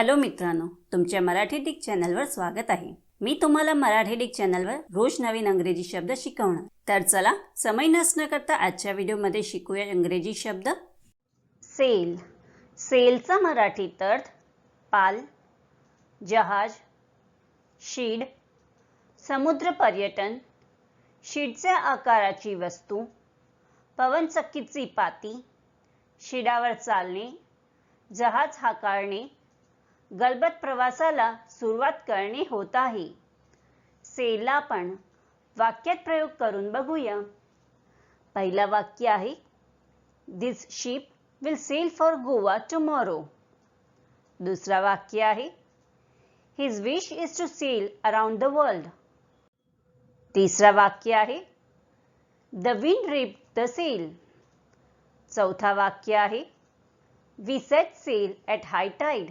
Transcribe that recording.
Hello मित्रांनो तुमच्या Marathi Dick चॅनलवर स्वागत आहे. मी तुम्हाला मराठी डिक चॅनलवर रोज नवीन अंग्रेजी शब्द शिकवणार. तर चला समय नसणं करता आजच्या व्हिडिओमध्ये शिकूया इंग्रजी शब्द. सेल. सेलचा मराठीत अर्थ पाल जहाज शीड समुद्र पर्यटन शीडच्या आकाराची वस्तू पवनचक्कीची पाती शिडावर चालणे जहाज हाकाळणे गलबत प्रवासाला सुरुवात करणे होत आहे. सेलला आपण वाक्यात प्रयोग करून बघूया. पहिला वाक्य आहे this ship will sail for Goa tomorrow दुसरा वाक्य आहे his wish is to sail around the world तिसरा वाक्य आहे the wind rip the sail चौथा वाक्य आहे we set sail at high tide